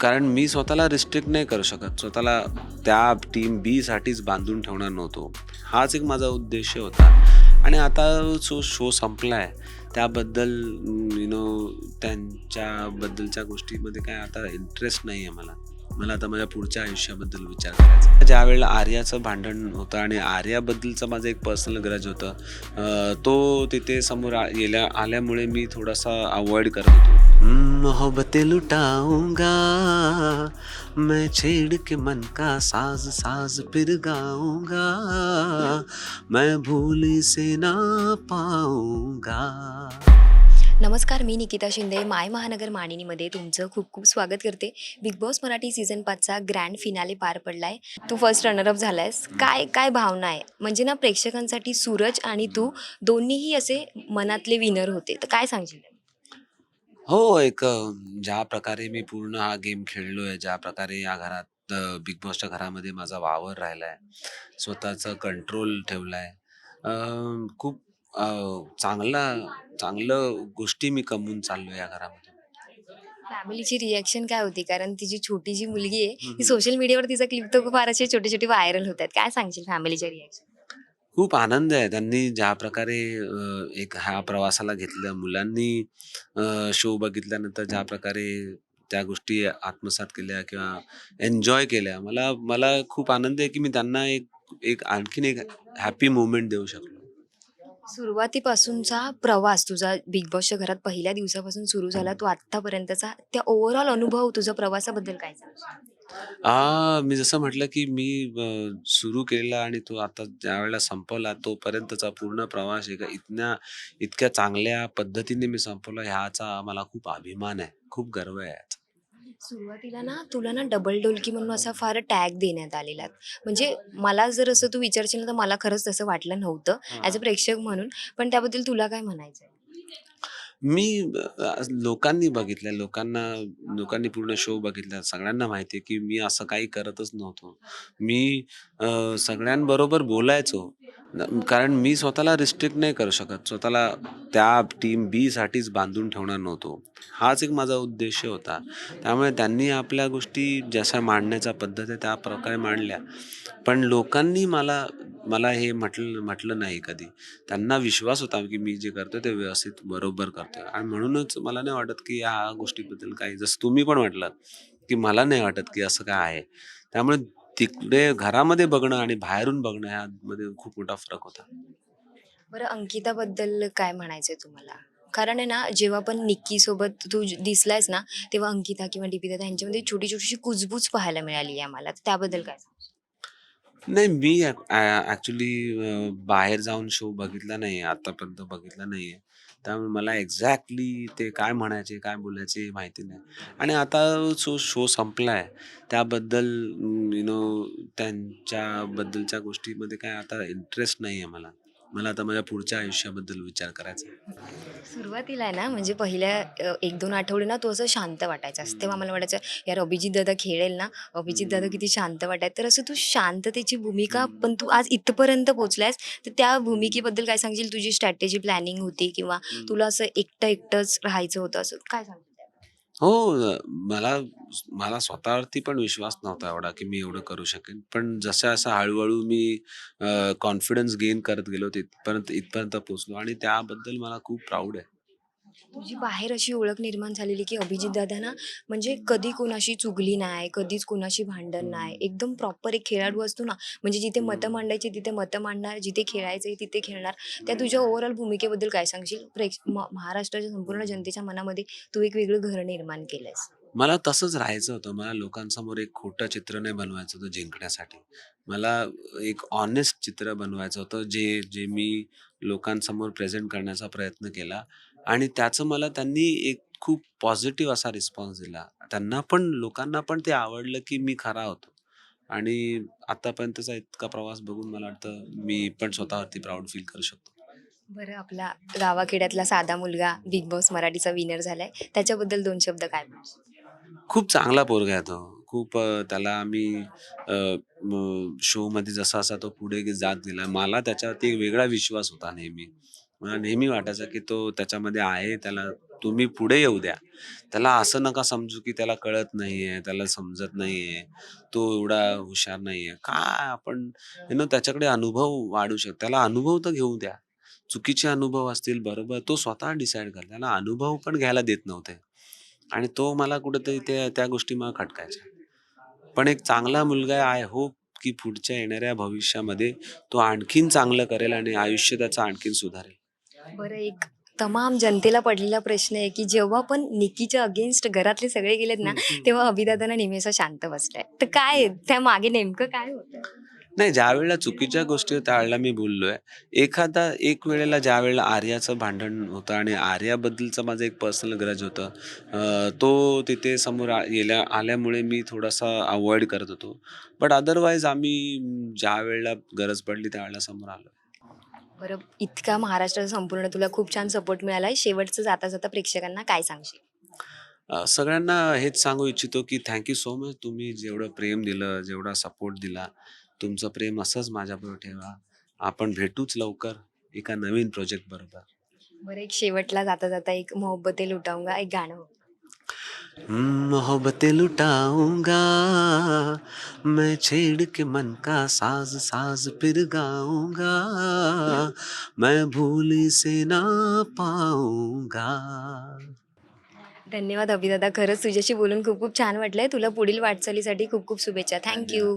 कारण मी स्वतःला रिस्ट्रिक्ट नाही करू शकत. स्वतःला त्या टीम बी साठीच बांधून ठेवणार नव्हतो. हाच एक माझा उद्देश होता. आणि आता जो शो संपला आहे त्याबद्दल यु नो त्यांच्याबद्दलच्या गोष्टीमध्ये काय आता इंटरेस्ट नाही आहे मला. मला आता माझ्या पुढच्या आयुष्याबद्दल विचार करायचा ज्या वेळेला आर्याचं भांडण होतं आणि आर्याबद्दलचं माझं एक पर्सनल ग्रज होतं तो तिथे समोर आ- गेल्या आल्यामुळे मी थोडासा अवॉइड करत होतो. मोहबते मोहब्बतें लुटाऊंगा मैं छेड़ के मन का साज साज फिर गाऊंगा मैं भूल से ना पाऊंगा। नमस्कार मी निकिता शिंदे माय महानगर मानिनीमध्ये तुमचं खूप खूप स्वागत करते. बिग बॉस मराठी सीझन पाचचा ग्रँड फिनाले पार पडलाय. तू फर्स्ट रनरअप झालायस. काय काय भावना आहे? म्हणजे ना प्रेक्षकांसाठी सूरज आणि तू दोन्हीही असे मनातले विनर होते. तर काय सांगशील? हो एक ज्या प्रकारे मी पूर्ण हा गेम खेळलोय ज्या प्रकारे या घरात बिग बॉसच्या घरामध्ये माझा वावर राहिलाय स्वतःचं कंट्रोल ठेवलाय अ, खूप चांगला चांगलं गोष्टी मी कमवून चाललोय या घरामध्ये. फॅमिलीची रिॲक्शन काय होती? कारण तिची छोटी जी मुलगी आहे ती. सोशल मीडियावर तिचा क्लिप तर फार असे छोटे छोटे व्हायरल होत आहेत काय सांगशील फॅमिलीच्या रिॲक्शन खूप आनंद आहे. त्यांनी ज्या प्रकारे एक ह्या प्रवासाला घेतलं. मुलांनी शो बघितल्यानंतर ज्या प्रकारे त्या गोष्टी आत्मसात केल्या किंवा एन्जॉय केल्या. मला मला खूप आनंद आहे की मी त्यांना एक एक आणखीन एक हॅपी मोमेंट देऊ शकलो. सुरुवातीपासूनचा प्रवास तुझा बिग बॉसच्या घरात पहिल्या दिवसापासून सुरू झाला तो आत्तापर्यंतचा त्या ओव्हरऑल अनुभव तुझा प्रवासाबद्दल काय सांगशील? आ, मी जसं म्हटलं की मी सुरू केलेला आणि तो आता ज्या वेळेला संपवला तोपर्यंतचा पूर्ण प्रवास एका इतक्या इतक्या चांगल्या पद्धतीने मी संपवला ह्याचा मला खूप अभिमान आहे खूप गर्व आहे याचा. सुरुवातीला ना तुला ना डबल डोलकी म्हणून असा फार टॅग देण्यात आलेला. म्हणजे मला जर असं तू विचारशील ना तर मला खरंच तसं वाटलं नव्हतं ॲज अ प्रेक्षक म्हणून. पण त्याबद्दल तुला काय म्हणायचं मी अ, लोकांनी बघितलं लोकांना लोकांनी पूर्ण शो बघितला. सगळ्यांना माहिती आहे की मी असं काही करतच नव्हतो. मी अ, सगळ्यांबरोबर बोलायचो. न- कारण मी स्वतःला रिस्ट्रिक्ट नाही करू शकत. स्वतःला त्या टीम बी साठीच बांधून ठेवणार नव्हतो. हाच एक माझा उद्देश होता. त्यामुळे त्यांनी आपल्या गोष्टी जशा मांडण्याच्या पद्धत आहे त्या प्रकारे मांडल्या. पण लोकांनी मला मला हे म्हटलं म्हटलं नाही कधी. त्यांना विश्वास होता की मी जे करतो ते व्यवस्थित बरोबर करतोय. आणि म्हणूनच मला नाही वाटत की ह्या गोष्टीबद्दल काही जसं तुम्ही पण म्हटलं की मला नाही वाटत की असं काय आहे. त्यामुळे तिकडे घरामध्ये बघणं आणि बाहेरून बघणं ह्यामध्ये खूप मोठा फरक होता. बरं अंकिताबद्दल काय म्हणायचं आहे तुम्हाला? कारण आहे ना जेव्हा पण निक्की सोबत तू दिसलायस ना तेव्हा अंकिता किंवा दीपिका यांच्यामध्ये छोटी छोटीशी कुजबूज पाहायला मिळाली आहे मला त्याबद्दल काय नाही मी ॲक्च्युली बाहेर जाऊन शो बघितला नाही आतापर्यंत बघितला नाही आहे त्यामुळे मला एक्झॅक्टली ते काय म्हणायचे काय बोलायचे माहिती नाही. आणि आता जो शो संपला आहे त्याबद्दल यु नो त्यांच्याबद्दलच्या गोष्टीमध्ये काय आता इंटरेस्ट नाही आहे मला. मला आता माझ्या पुढच्या आयुष्याबद्दल विचार करायचा आहे. सुरुवातीला आहे ना म्हणजे पहिल्या अ, एक दोन आठवडे ना तो असं शांत वाटायचास तेव्हा मला वाटायचं यार अभिजित दादा खेळेल ना? अभिजित दादा किती शांत वाटायचं. तर असं तू शांततेची भूमिका पण तू आज इथपर्यंत पोहोचलायस तर त्या भूमिकेबद्दल काय सांगशील? तुझी स्ट्रॅटेजी प्लॅनिंग होती किंवा तुला असं एकटं एकटंच राहायचं होतं असं काय सांगशील? हो मला मला स्वतःवरती पण विश्वास नव्हता एवढा की मी एवढं करू शकेन. पण जसं असं हळूहळू मी कॉन्फिडन्स गेन करत गेलो तिथपर्यंत इथपर्यंत पोहोचलो आणि त्याबद्दल मला खूप प्राऊड आहे. तुझी बाहेर अशी ओळख निर्माण झालेली की अभिजित दादा ना म्हणजे कधी कोणाशी चुगली नाही कधीच कोणाशी भांडण नाही. एकदम प्रॉपर एक खेळाडू असतो ना. म्हणजे जिथे मतं मांडायची तिथे मतं मांडणार जिथे खेळायचे तिथे खेळणार. त्या तुझ्या ओव्हरऑल भूमिकेबद्दल काय सांगशील? प्रेक्ष महाराष्ट्राच्या संपूर्ण जनतेच्या मनामध्ये तू एक वेगळं घर निर्माण केलंयस. मला तसंच राहायचं होतं. मला लोकांसमोर एक खोटं चित्र नाही बनवायचं होतं जिंकण्यासाठी. मला एक ऑनेस्ट चित्र बनवायचं होतं जे जे मी लोकांसमोर प्रेझेंट करण्याचा प्रयत्न केला. आणि त्याचं मला त्यांनी एक खूप पॉझिटिव्ह असा रिस्पॉन्स दिला. त्यांना पण लोकांना पण ते आवडलं की मी खरा होतो. आणि आतापर्यंतचा इतका प्रवास बघून मला वाटतं मी पण स्वतःवरती प्राऊड फील करू शकतो. बरं आपला गावाखेड्यातला साधा मुलगा बिग बॉस मराठीचा विनर झालाय. त्याच्याबद्दल दोन शब्द काय? खूप चांगला पोरगा आहे तो. खूप त्याला आम्ही शो मध्ये जसा असा तो पुढे जात गेला मला त्याच्यावरती एक वेगळा विश्वास होता नेहमी. मला नेहमी वाटायचं की तो त्याच्यामध्ये आहे त्याला तुम्ही पुढे येऊ द्या. त्याला असं नका समजू की त्याला कळत नाहीये, त्याला समजत नाहीये, तो एवढा हुशार नाहीये. काय आपण नो त्याच्याकडे अनुभव वाढू शकतो. त्याला अनुभव तर घेऊ द्या. चुकीचे अनुभव असतील, बरोबर तो स्वतः डिसाईड कर त्याला अनुभव पण घ्यायला देत नव्हते आणि तो मला कुठेतरी त्या त्या गोष्टी मला खटकायच्या. पण एक चांगला मुलगा आहे. आय होप की पुढच्या येणाऱ्या भविष्यामध्ये तो आणखीन चांगलं करेल आणि आयुष्य त्याचं आणखीन सुधारेल. बरं एक तमाम जनतेला पडलेला प्रश्न आहे, की जेव्हा पण निकीच्या अगेन्स्ट घरातले सगळे गेलेत ना, तेव्हा अभिदादांना नेहमी असं शांत बसलाय. तर काय आहे? त्यामागे नेमकं काय होतं? नाही, ज्यावेळेला चुकीच्या गोष्टी त्यावेळेला मी बोललोय. एखादा एक वेळेला ज्यावेळेला आर्याचं भांडण होतं आणि आर्याबद्दलचं माझं एक पर्सनल ग्रज होतं. तो तिथे समोर गेल्या आल्यामुळे मी थोडासा अव्हॉइड करत होतो. बट अदरवाईज आम्ही अं, ज्यावेळेला गरज पडली त्यावेळेला समोर आलोय. बरं इतका महाराष्ट्राचा संपूर्ण तुला खूप छान सपोर्ट मिळालाय. शेवटचं जाता-जाता प्रेक्षकांना काय सांगशील? अ, सगळ्यांना हेच सांगू इच्छितो की थँक यू सो मच. तुम्ही जेवढं प्रेम दिलं, जेवढा सपोर्ट दिला, तुमचं प्रेम असंच माझ्याबरोबर ठेवा. आपण भेटूच लवकर एका नवीन प्रोजेक्ट बरोबर. बरं एक शेवटला जाता-जाता एक मोहब्बते लुटाऊंगा एक गाणं हो. मोहब्बतें लुटाऊंगा मैं छेड़ के मन का साज साज फिर गाऊंगा मैं भूल से ना पाऊंगा धन्यवाद अभिदादा. खरंच तुझ्याशी बोलून खूप खूप छान वाटलंय. तुला पुढील वाटचालीसाठी खूप खूप शुभेच्छा. थँक्यू